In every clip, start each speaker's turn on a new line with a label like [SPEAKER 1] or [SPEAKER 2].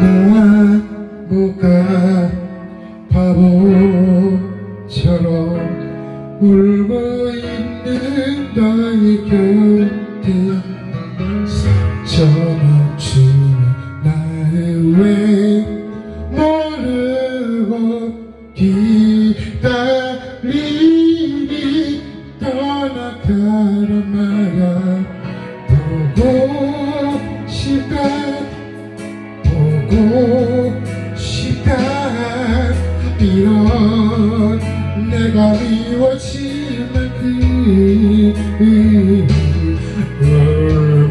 [SPEAKER 1] 나무가 바보처럼 울고 있는 너의 곁에 상처맞추는 나를 왜 싶다 이런 내가 미워지만 그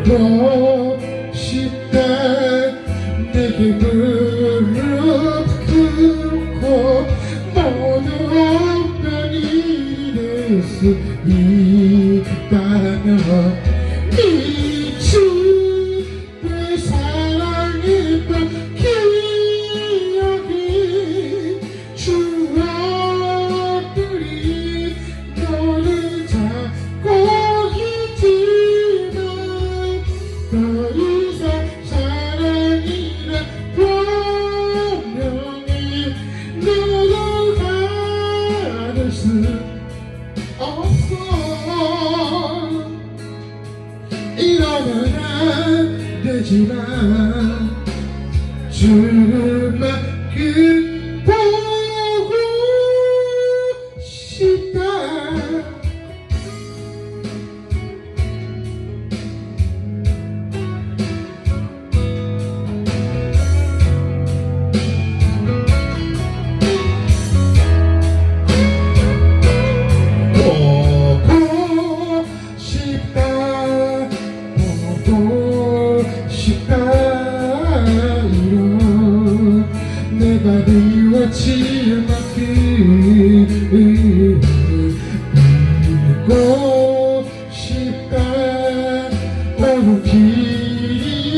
[SPEAKER 1] 울고 싶다 내게 무릎 꿇고 모두 없던 일이 될수 있다면 지만 주만큼 보 끝이 만큼 보고 싶다 어느 길이라고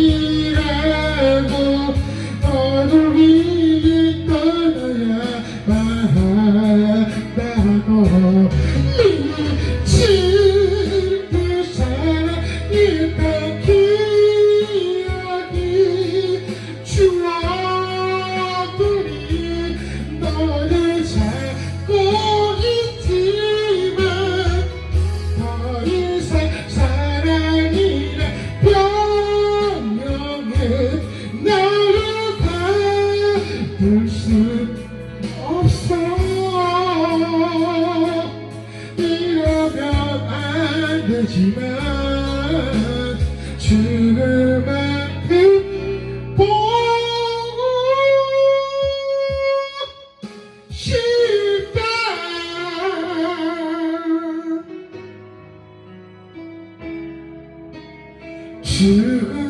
[SPEAKER 1] 어느 길이 떠나야 한다고 미칠 그 사랑이 十